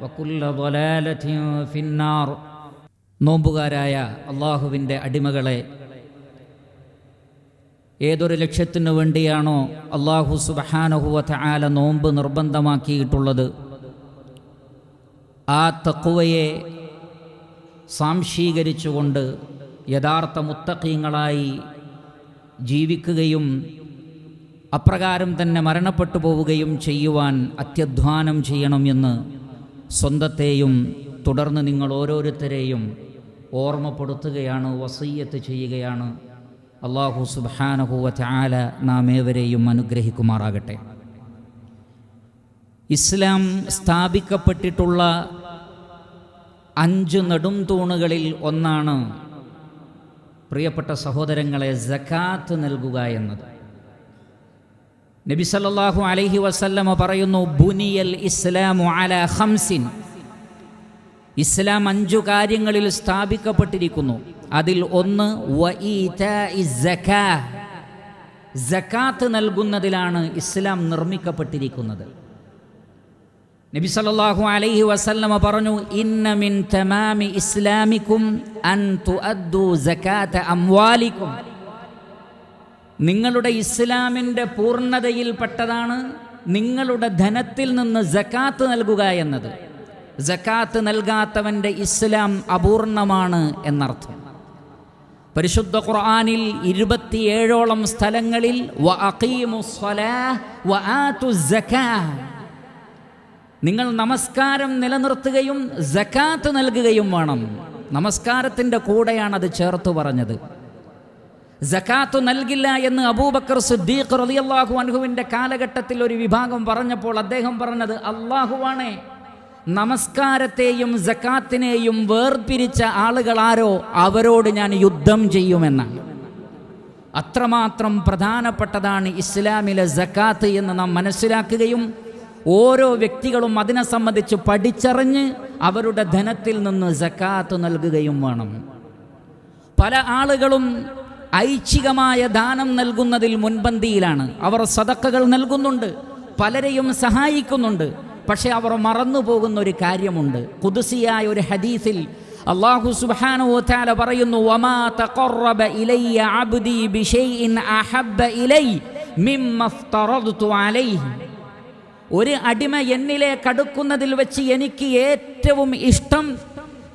വക്കുല്ല ഫിന്നാർ. നോമ്പുകാരായ അള്ളാഹുവിന്റെ അടിമകളെ ഏതൊരു ലക്ഷ്യത്തിനു വേണ്ടിയാണോ അള്ളാഹു സുബഹാനഹുവത്ത് ആല നോമ്പ് നിർബന്ധമാക്കിയിട്ടുള്ളത്? ആ തക്കുവയെ സാംശീകരിച്ചുകൊണ്ട് യഥാർത്ഥ മുത്തക്കീങ്ങളായി ജീവിക്കുകയും അപ്രകാരം തന്നെ മരണപ്പെട്ടു പോവുകയും ചെയ്യുവാൻ അത്യധ്വാനം ചെയ്യണമെന്ന് സ്വന്തത്തെയും തുടർന്ന് നിങ്ങൾ ഓരോരുത്തരെയും ഓർമ്മപ്പെടുത്തുകയാണ് വസയ്യത്ത് ചെയ്യുകയാണ്. അള്ളാഹു സുബാനഹുവ ചാല നാം ഏവരെയും അനുഗ്രഹിക്കുമാറാകട്ടെ. ഇസ്ലാം സ്ഥാപിക്കപ്പെട്ടിട്ടുള്ള അഞ്ച് നെടും തൂണുകളിൽ ഒന്നാണ് പ്രിയപ്പെട്ട സഹോദരങ്ങളെ ജക്കാത്ത് നൽകുക എന്നത്. നബി സല്ലല്ലാഹു അലൈഹി വസല്ലമ പറയുന്നു ബുനിയൽ ഇസ്ലാമു അല ഹംസിൻ ഇസ്ലാം അഞ്ചു കാര്യങ്ങളിൽ സ്ഥാപിക്കപ്പെട്ടിരിക്കുന്നു. അതിൽ ഒന്ന് ജക്കാത്ത് നൽകുന്നതിലാണ് ഇസ്ലാം നിർമ്മിക്കപ്പെട്ടിരിക്കുന്നത്. നബി സല്ലല്ലാഹു അലൈഹി വസല്ലമ പറഞ്ഞു ഇന്ന മിൻ തമാമി ഇസ്ലാമിക്കും അൻ തുഅദ്ദു സകാത അംവാലിക്കും. നിങ്ങളുടെ ഇസ്ലാമിന്റെ പൂർണതയിൽപ്പെട്ടതാണ് നിങ്ങളുടെ ധനത്തിൽ നിന്ന് ജക്കാത്ത് നൽകുക എന്നത്. ജക്കാത്ത് നൽകാത്തവന്റെ ഇസ്ലാം അപൂർണമാണ് എന്നർത്ഥം. പരിശുദ്ധ ഖുർആാനിൽ ഇരുപത്തിയേഴോളം സ്ഥലങ്ങളിൽ നിങ്ങൾ നമസ്കാരം നിലനിർത്തുകയും ജക്കാത്ത് നൽകുകയും വേണം. നമസ്കാരത്തിന്റെ കൂടെയാണ് അത് ചേർത്ത് പറഞ്ഞത്. ജക്കാത്ത് നൽകില്ല എന്ന് അബൂബക്കർ സിദ്ദീഖ് റളിയല്ലാഹു അൻഹുവിന്റെ കാലഘട്ടത്തിൽ ഒരു വിഭാഗം പറഞ്ഞപ്പോൾ അദ്ദേഹം പറഞ്ഞത് അള്ളാഹുവാണേ നമസ്കാരത്തെയും ജക്കാത്തിനെയും വേർപിരിച്ച ആളുകളാരോ അവരോട് ഞാൻ യുദ്ധം ചെയ്യുമെന്നാണ്. അത്രമാത്രം പ്രധാനപ്പെട്ടതാണ് ഇസ്ലാമിലെ ജക്കാത്ത് എന്ന് നാം മനസ്സിലാക്കുകയും ഓരോ വ്യക്തികളും അതിനെ സംബന്ധിച്ച് പഠിച്ചറിഞ്ഞ് അവരുടെ ധനത്തിൽ നിന്ന് ജക്കാത്ത് നൽകുകയും വേണം. പല ആളുകളും ഐച്ഛികമായ ദാനം നൽകുന്നതിൽ മുൻപന്തിയിലാണ്. അവർ സതക്കകൾ നൽകുന്നുണ്ട് പലരെയും സഹായിക്കുന്നുണ്ട് പക്ഷെ അവർ മറന്നു പോകുന്ന ഒരു കാര്യമുണ്ട്. കുതിസിയായ ഒരു ഹദീസിൽ അള്ളാഹു വതആല പറയുന്നു ഇലയ്യ അബ്ദി അഹബ്ബ ഇലൈ അലൈഹി. ഒരു അടിമ എന്നിലേക്ക് കടുക്കുന്നതിൽ വെച്ച് എനിക്ക് ഏറ്റവും ഇഷ്ടം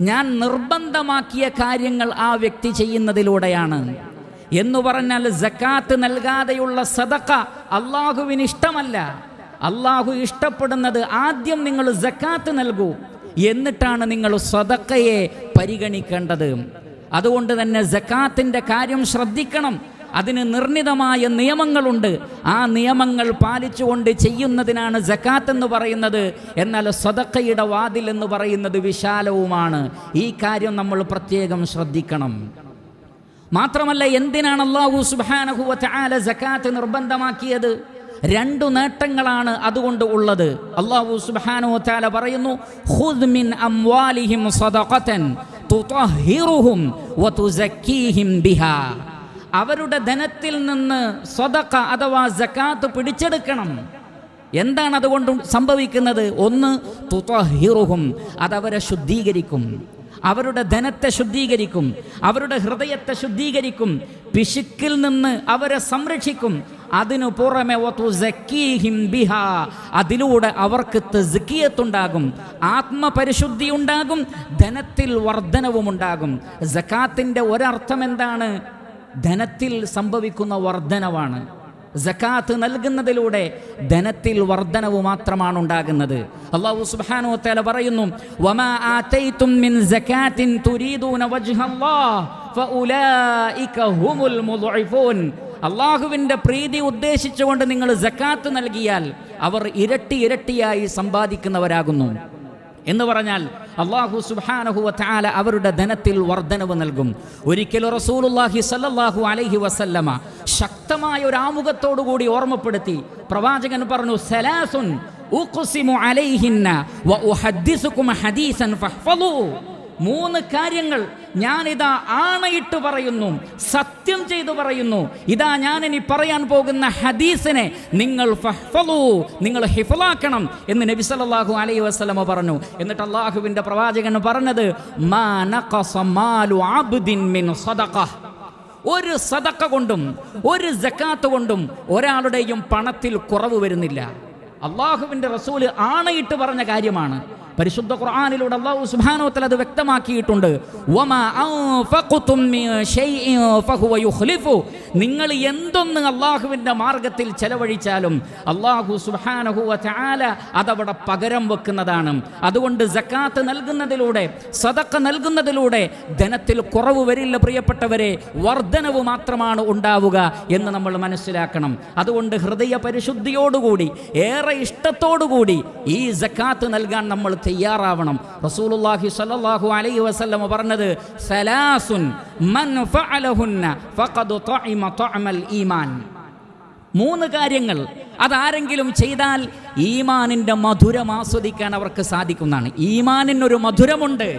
ഞാൻ നിർബന്ധമാക്കിയ കാര്യങ്ങൾ ആ വ്യക്തി ചെയ്യുന്നതിലൂടെയാണ്. എന്ന് പറഞ്ഞാൽ ജക്കാത്ത് നൽകാതെയുള്ള സദക്ക അള്ളാഹുവിന് ഇഷ്ടമല്ല. അള്ളാഹു ഇഷ്ടപ്പെടുന്നത് ആദ്യം നിങ്ങൾ ജക്കാത്ത് നൽകൂ. എന്നിട്ടാണ് നിങ്ങൾ സ്വതക്കയെ പരിഗണിക്കേണ്ടത്. അതുകൊണ്ട് തന്നെ ജക്കാത്തിന്റെ കാര്യം ശ്രദ്ധിക്കണം. അതിന് നിർണിതമായ നിയമങ്ങളുണ്ട്. ആ നിയമങ്ങൾ പാലിച്ചുകൊണ്ട് ചെയ്യുന്നതിനാണ് ജക്കാത്ത് എന്ന് പറയുന്നത്. എന്നാൽ സ്വതക്കയുടെ വാതിൽ എന്ന് പറയുന്നത് വിശാലവുമാണ്. ഈ കാര്യം നമ്മൾ പ്രത്യേകം ശ്രദ്ധിക്കണം. മാത്രമല്ല എന്തിനാണ് അള്ളാഹു സുബാനഹുവ ആല ജക്കാത്ത് നിർബന്ധമാക്കിയത്? രണ്ടു നേട്ടങ്ങളാണ് അതുകൊണ്ട് ഉള്ളത്. അള്ളാഹു സുബാനു താല പറയുന്നു ഖുദ് മിൻ അംവാലിഹിം സദഖതൻ ബിഹാ. അവരുടെ ധനത്തിൽ നിന്ന് സ്വതക്ക അഥവാ ജക്കാത്ത് പിടിച്ചെടുക്കണം. എന്താണ് അതുകൊണ്ട് സംഭവിക്കുന്നത്? ഒന്ന് തുതഹിറുഹും അതവരെ ശുദ്ധീകരിക്കും. അവരുടെ ധനത്തെ ശുദ്ധീകരിക്കും അവരുടെ ഹൃദയത്തെ ശുദ്ധീകരിക്കും പിശുക്കിൽ നിന്ന് അവരെ സംരക്ഷിക്കും. അതിനു പുറമെ ബിഹാ അതിലൂടെ അവർക്ക് തസ്കിയത്തുണ്ടാകും ആത്മപരിശുദ്ധി ഉണ്ടാകും ധനത്തിൽ വർധനവും ഉണ്ടാകും. സക്കാത്തിന്റെ ഒരർത്ഥം എന്താണ്? ധനത്തിൽ സംഭവിക്കുന്ന വർധനവാണ്. സക്കാത്ത് നൽകുന്നതിലൂടെ ധനത്തിൽ വർധനവ് മാത്രമാണ് ഉണ്ടാകുന്നത്. അള്ളാഹു സുബ്ഹാനഹു തല പറയുന്നു അള്ളാഹുവിന്റെ പ്രീതി ഉദ്ദേശിച്ചുകൊണ്ട് നിങ്ങൾ ജക്കാത്ത് നൽകിയാൽ അവർ ഇരട്ടി ഇരട്ടിയായി സമ്പാദിക്കുന്നവരാകുന്നു. എന്ന് പറഞ്ഞാൽ അള്ളാഹു സുബാനഹുവ അവരുടെ ധനത്തിൽ വർധനവ് നൽകും. ഒരിക്കലും റസൂലുല്ലാഹി സല്ലാഹു അലൈഹി വസല്ലമ ശക്തമായ ഒരു ആമുഖത്തോടുകൂടി ഓർമ്മപ്പെടുത്തി പ്രവാചകൻ പറഞ്ഞു സലാസുൻ ഉഖ്സിമു അലൈഹിന്ന വ ഉഹദ്ദിസുകും ഹദീസൻ ഫഹ്ഫളൂ മൂന്ന് കാര്യങ്ങൾ ഞാനിതാ ആണയിട്ട് പറയുന്നു സത്യം ചെയ്തു പറയുന്നു. ഇതാ ഞാൻ ഇനി പറയാൻ പോകുന്ന ഹദീസിനെ നിങ്ങൾ ഫഹ്ഫലൂ നിങ്ങൾ ഹിഫലാക്കണം എന്ന് നബി സല്ലല്ലാഹു അലൈഹി വസല്ലമ പറഞ്ഞു. എന്നിട്ട് അള്ളാഹുവിന്റെ പ്രവാചകൻ പറഞ്ഞത് ഒരു സദക്ക കൊണ്ടും ഒരു ജക്കാത്ത് കൊണ്ടും ഒരാളുടെയും പണത്തിൽ കുറവ് വരുന്നില്ല. അള്ളാഹുവിന്റെ റസൂൽ ആണയിട്ട് പറഞ്ഞ കാര്യമാണ്. പരിശുദ്ധ ഖുർആാനിലൂടെ അള്ളാഹു സുബ്ഹാനഹു അത് വ്യക്തമാക്കിയിട്ടുണ്ട്. നിങ്ങൾ എന്തൊന്ന് അള്ളാഹുവിന്റെ മാർഗത്തിൽ ചെലവഴിച്ചാലും അള്ളാഹു സുബ്ഹാനഹു ചാല അതവിടെ പകരം വെക്കുന്നതാണ്. അതുകൊണ്ട് ജക്കാത്ത് നൽകുന്നതിലൂടെ സതക്ക നൽകുന്നതിലൂടെ ധനത്തിൽ കുറവ് വരില്ല പ്രിയപ്പെട്ടവരെ വർധനവ് മാത്രമാണ് ഉണ്ടാവുക എന്ന് നമ്മൾ മനസ്സിലാക്കണം. അതുകൊണ്ട് ഹൃദയ പരിശുദ്ധിയോടുകൂടി ഏറെ ഇഷ്ടത്തോടുകൂടി ഈ ജക്കാത്ത് നൽകാൻ നമ്മൾ തയ്യാറാവണം. റസൂലുള്ളാഹി സ്വല്ലല്ലാഹു അലൈഹി വസല്ലം പറഞ്ഞത് സലാസുൻ മൻ ഫഅലഹുന്ന ഫഖദ് തഇമ തഅമൽ ഈമാൻ. മൂന്ന് കാര്യങ്ങൾ. അതാരെങ്കിലും ചെയ്താൽ ഈമാനിന്റെ മധുരം ആസ്വദിക്കാൻ അവർക്ക് സാധിക്കുന്നതാണ്. ഈമാനിനൊരു മധുരമുണ്ട്.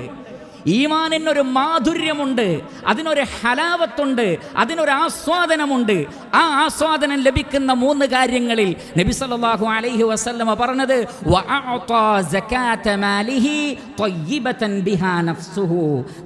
ഈമാനിനൊരു മാധുര്യമുണ്ട് അതിനൊരു ഹലാവത്തുണ്ട് അതിനൊരു ആസ്വാദനമുണ്ട്. ആ ആസ്വാദനം ലഭിക്കുന്ന മൂന്ന് കാര്യങ്ങളിൽ നബി സല്ലല്ലാഹു അലൈഹി വസല്ലമ പറഞ്ഞത്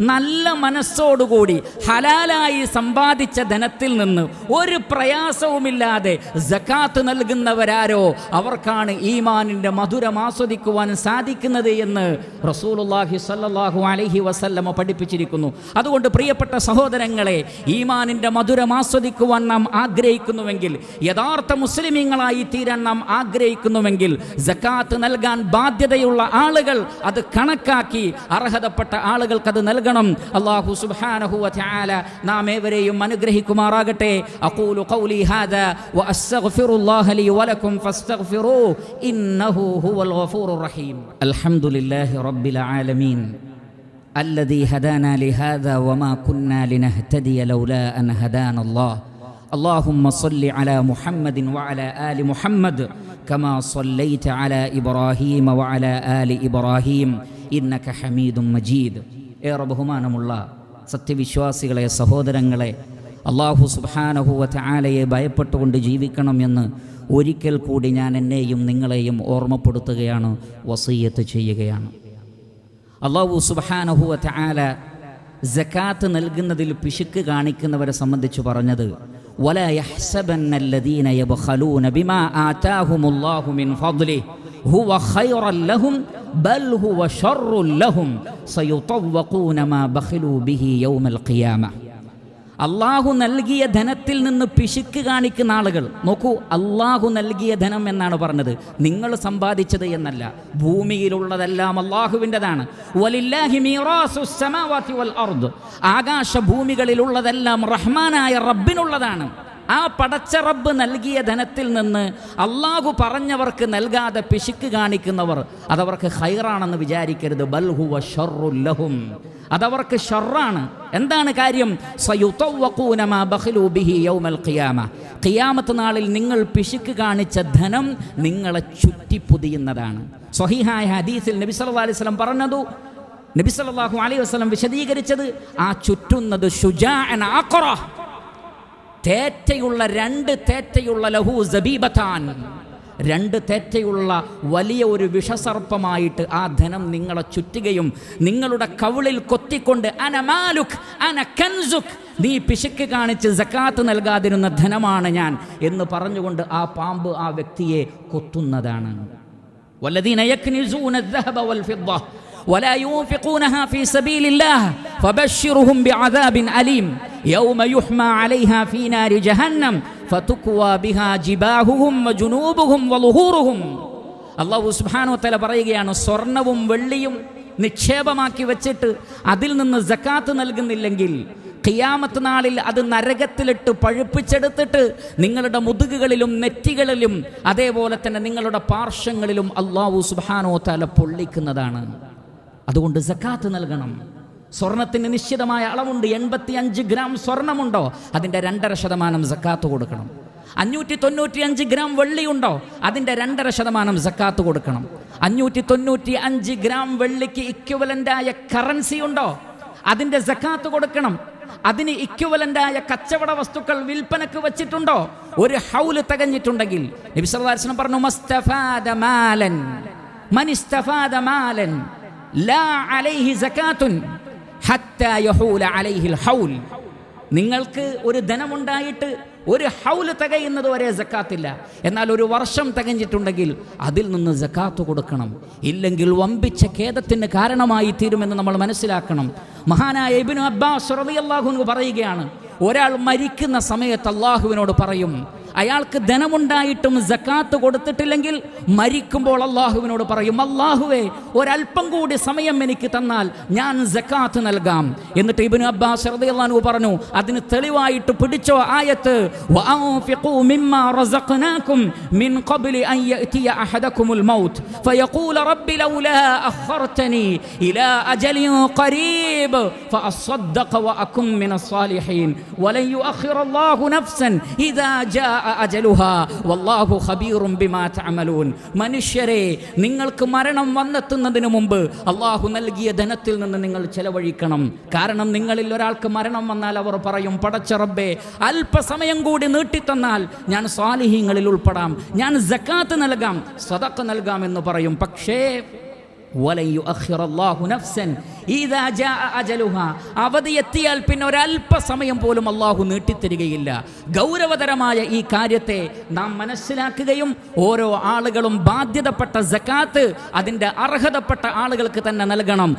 നല്ല മനസ്സോടുകൂടി ഹലാലായി സമ്പാദിച്ച ധനത്തിൽ നിന്ന് ഒരു പ്രയാസവുമില്ലാതെ സകാത്ത് നൽകുന്നവരാരോ അവർക്കാണ് ഈമാനിന്റെ മധുരം ആസ്വദിക്കുവാൻ സാധിക്കുന്നത് എന്ന് റസൂലുള്ളാഹി സല്ലല്ലാഹു അലൈഹി വസല്ലമ പഠിപ്പിച്ചിരിക്കുന്നു. അതുകൊണ്ട് പ്രിയപ്പെട്ട സഹോദരങ്ങളെ ഈമാനിന്റെ മധുരം ആസ്വദിക്കുവാൻ നാം ആഗ്രഹിക്കുന്നുവെങ്കിൽ യഥാർത്ഥ മുസ്ലിമീങ്ങളായി തീരാൻ നാം ആഗ്രഹിക്കുന്നുവെങ്കിൽ ജക്കാത്ത് നൽകാൻ ബാധ്യതയുള്ള ആളുകൾ അത് കണക്കാക്കി അർഹതപ്പെട്ട ആളുകൾക്ക് അത് നൽകണം. അള്ളാഹു സുബ്ഹാനഹു വതആല നാം ഏവരെയും അനുഗ്രഹിക്കുമാറാകട്ടെ. അഖൂലു ഖൗലി ഹാദാ لي ലി വലക്കും ഫസ്തഗ്ഫിറൂഹു. ഇന്നഹു ഹുവൽ الرحيم റഹീം. അൽഹംദുലില്ലാഹി റബ്ബിൽ ആലമീൻ. الذي هدانا لهذا وما كنا لنهتدي لولا أن هدانا الله اللهم صل على محمد وعلى آل محمد كما صليت على إبراهيم وعلى آل إبراهيم إنك حميد مجيد ഏറെ ബഹുമാനമുള്ള സത്യവിശ്വാസികളെ സഹോദരങ്ങളെ അള്ളാഹു സുബാനഹുവ ആലയെ ഭയപ്പെട്ടുകൊണ്ട് ജീവിക്കണം എന്ന് ഒരിക്കൽ കൂടി ഞാൻ എന്നെയും നിങ്ങളെയും ഓർമ്മപ്പെടുത്തുകയാണ് വസീയത്ത് ചെയ്യുകയാണ് അള്ളാഹു സുബാനഹുവ ചാല ജക്കാത്ത് നൽകുന്നതിൽ പിശുക്ക് കാണിക്കുന്നവരെ സംബന്ധിച്ച് പറഞ്ഞത് ബൽ ഹുവ ബിഹി യൗമൽ ഖിയാമ അള്ളാഹു നൽകിയ ധനത്തിൽ നിന്ന് പിശുക്ക് കാണിക്കുന്ന ആളുകൾ. നോക്കൂ അള്ളാഹു നൽകിയ ധനം എന്നാണ് പറഞ്ഞത്. നിങ്ങൾ സമ്പാദിച്ചത് എന്നല്ല. ഭൂമിയിലുള്ളതെല്ലാം അള്ളാഹുവിന്റെതാണ്. ആകാശ ഭൂമികളിലുള്ളതെല്ലാം റഹ്മാനായ റബ്ബിനുള്ളതാണ്. ആ പടച്ച റബ്ബ് നൽകിയ ധനത്തിൽ നിന്ന് അള്ളാഹു പറഞ്ഞവർക്ക് നൽകാതെ പിശുക്ക് കാണിക്കുന്നവർ അതവർക്ക് ഹൈറാണെന്ന് വിചാരിക്കരുത്. ബൽഹുവ ഷർറുല്ലഹും അതവർക്ക് ഷർറാണ് എന്താണ് കാര്യം? ഖിയാമത്ത് നാളിൽ നിങ്ങൾ പിശുക്ക് കാണിച്ച ധനം നിങ്ങളെ ചുറ്റിപ്പൊതിയുന്നതാണ്. സ്വഹിഹായ ഹദീസിൽ നബി സല്ലല്ലാഹു അലൈഹി വസല്ലം പറഞ്ഞതു. നബി സല്ലല്ലാഹു അലൈഹി വസല്ലം വിശദീകരിച്ചത് ആ ചുറ്റുന്നത് തേറ്റയുള്ള രണ്ട് തേറ്റയുള്ള ലഹു സബീബത്താൻ. രണ്ട് തേറ്റയുള്ള വലിയ ഒരു വിഷസർപ്പമായിട്ട് ആ ധനം നിങ്ങളെ ചുറ്റുകയും നിങ്ങളുടെ കവിളിൽ കൊത്തിക്കൊണ്ട് അന മാലുക് അന കൻസുക് നീ പിശുക്ക് കാണിച്ച് സക്കാത്ത് നൽകാതിരുന്ന ധനമാണ് ഞാൻ എന്ന് പറഞ്ഞുകൊണ്ട് ആ പാമ്പ് ആ വ്യക്തിയെ കൊത്തുന്നതാണ് والذين يكنزون الذهب والفضة ولا ينفقونها في سبيل الله فبشرهم بعذاب أليم يوم يحمى عليها في نار جهنم അള്ളാഹു സുബാനോ തല പറയുകയാണ് സ്വർണവും വെള്ളിയും നിക്ഷേപമാക്കി വെച്ചിട്ട് അതിൽ നിന്ന് ജക്കാത്ത് നൽകുന്നില്ലെങ്കിൽ ഖിയാമത്ത് നാളിൽ അത് നരകത്തിലിട്ട് പഴുപ്പിച്ചെടുത്തിട്ട് നിങ്ങളുടെ മുതുകുകളിലും നെറ്റികളിലും അതേപോലെ തന്നെ നിങ്ങളുടെ പാർശ്വങ്ങളിലും അള്ളാഹു സുബാനോ തല പൊള്ളിക്കുന്നതാണ്. അതുകൊണ്ട് ജക്കാത്ത് നൽകണം. സ്വർണത്തിന് നിശ്ചിതമായ അളവുണ്ട്. എൺപത്തി അഞ്ച് ഗ്രാം സ്വർണമുണ്ടോ? അതിന്റെ രണ്ടര ശതമാനം സക്കാത്ത് കൊടുക്കണം. അഞ്ഞൂറ്റി തൊണ്ണൂറ്റി അഞ്ച് ഗ്രാം വെള്ളിയുണ്ടോ? അതിന്റെ രണ്ടര ശതമാനം സക്കാത്ത് കൊടുക്കണം. അഞ്ഞൂറ്റി തൊണ്ണൂറ്റി അഞ്ച് ഗ്രാം വെള്ളിക്ക് ഇക്വലന്റായ കറൻസി ഉണ്ടോ? അതിന്റെ സക്കാത്ത് കൊടുക്കണം. അതിന് ഇക്വലന്റായ കച്ചവട വസ്തുക്കൾ വിൽപ്പനക്ക് വെച്ചിട്ടുണ്ടോ? ഒരു ഹൗൽ തികഞ്ഞിട്ടുണ്ടെങ്കിൽ നബി സല്ലല്ലാഹു അലൈഹി വസല്ലം പറഞ്ഞു മസ്തഫാദ മാലൻ മനിസ്തഫാദ മാലൻ ലാ അലൈഹി സകാത്തുൻ നിങ്ങൾക്ക് ഒരു ധനമുണ്ടായിട്ട് ഒരു ഹൗൽ തികയുന്നത് വരെ ജക്കാത്തില്ല എന്നാൽ ഒരു വർഷം തികഞ്ഞിട്ടുണ്ടെങ്കിൽ അതിൽ നിന്ന് ജക്കാത്ത് കൊടുക്കണം. ഇല്ലെങ്കിൽ വമ്പിച്ച ഖേദത്തിന് കാരണമായി തീരുമെന്ന് നമ്മൾ മനസ്സിലാക്കണം. മഹാനായ ഇബിനു അബ്ബാസ് റളിയല്ലാഹു പറയുകയാണ് ഒരാൾ മരിക്കുന്ന സമയത്ത് അള്ളാഹുവിനോട് പറയും അയാൾക്ക് ധനമുണ്ടായിട്ടും ജക്കാത്ത് കൊടുത്തിട്ടില്ലെങ്കിൽ മരിക്കുമ്പോൾ അള്ളാഹുവിനോട് പറയും അള്ളാഹുവേ ഒരല്പം കൂടി സമയം എനിക്ക് തന്നാൽ ഞാൻ ജക്കാത്ത് നൽകാം. എന്നിട്ട് ഇബിനു അബ്ബാസ് റദിയല്ലാനു പറഞ്ഞു അതിന് തെളിവായിട്ട് പിടിച്ചോ ആയത്ത് من قبل أن വല്ലാഹു ഖബീറും ബിമാ തഅമലൂൻ. മനുഷ്യരെ നിങ്ങൾക്ക് മരണം വന്നെത്തുന്നതിന് മുമ്പ് അള്ളാഹു നൽകിയ ധനത്തിൽ നിന്ന് നിങ്ങൾ ചെലവഴിക്കണം. കാരണം നിങ്ങളിൽ ഒരാൾക്ക് മരണം വന്നാൽ അവർ പറയും പടച്ച റബ്ബേ അല്പസമയം കൂടി നീട്ടിത്തന്നാൽ ഞാൻ സ്വാലിഹീങ്ങളിൽ ഉൾപ്പെടാം. ഞാൻ സക്കാത്ത് നൽകാം സദക്ക നൽകാം എന്ന് പറയും. പക്ഷേ നഫ്സൻ അജലുഹ. അവധി എത്തിയാൽ പിന്നെ ഒരല്പസമയം പോലും അള്ളാഹു നീട്ടിത്തരികയില്ല. ഗൗരവതരമായ ഈ കാര്യത്തെ നാം മനസ്സിലാക്കുകയും ഓരോ ആളുകളും ബാധ്യതപ്പെട്ട ജക്കാത്ത് അതിന്റെ അർഹതപ്പെട്ട ആളുകൾക്ക് തന്നെ നൽകണം.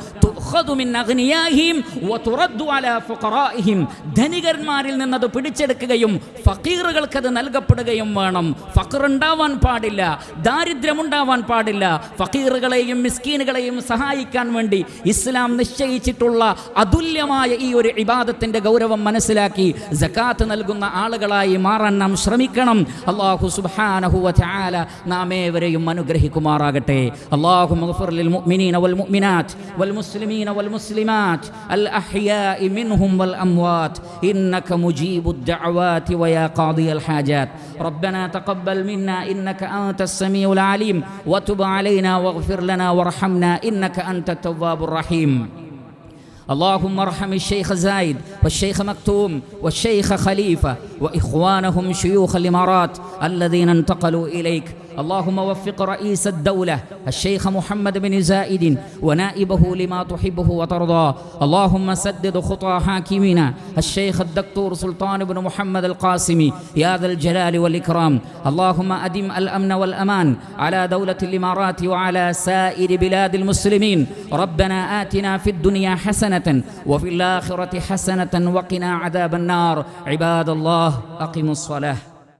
ധനികന്മാരിൽ നിന്നത് പിടിച്ചെടുക്കുകയും ഫക്കീറുകൾക്ക് അത് നൽകപ്പെടുകയും വേണം. ഫഖർ ഉണ്ടാവാൻ പാടില്ല ദാരിദ്ര്യമുണ്ടാവാൻ പാടില്ല. ഫക്കീറുകളെയും മിസ്കീനുകളെയും സഹായിക്കാൻ വേണ്ടി ഇസ്ലാം നിശ്ചയിച്ചിട്ടുള്ള അതുല്യമായ ഈ ഒരു ഇബാദത്തിന്റെ ഗൗരവം മനസ്സിലാക്കി സക്കാത്ത് നൽകുന്ന ആളുകളായി മാറാൻ നാം ശ്രമിക്കണം അള്ളാഹു സുബ്ഹാനഹു വതആല നാം ഏവരെയും അനുഗ്രഹിക്കുമാറാകട്ടെ അള്ളാഹു മഗ്ഫിർ ലിൽ മുഅ്മിനീന വൽ മുഅ്മിനാത്ത് വൽ മുസ്ലിമീന വൽ മുസ്ലിമാത്ത് അൽ അഹ്യാഇ മിൻഹും വൽ അംവാത്ത് ഇന്നക മുജീബുദ് ദഅവാതി വയാ ഖാദിയൽ ഹാജാത്ത് ربنا تقبل منا إنك أنت السميع العليم وتب علينا واغفر لنا وارحمنا إنك أنت التواب الرحيم اللهم ارحم الشيخ زايد والشيخ مكتوم والشيخ خليفة وإخوانهم شيوخ الإمارات الذين انتقلوا إليك. اللهم وفق رئيس الدولة الشيخ محمد بن زائد ونائبه لما تحبه وترضى. اللهم سدد خطى حاكمنا الشيخ الدكتور سلطان بن محمد القاسمي يا ذا الجلال والإكرام. اللهم أدم الأمن والأمان على دولة الإمارات وعلى سائر بلاد المسلمين. ربنا آتنا في الدنيا حسنة وفي الآخرة حسنة وقنا عذاب النار. عباد الله أقموا الصلاة.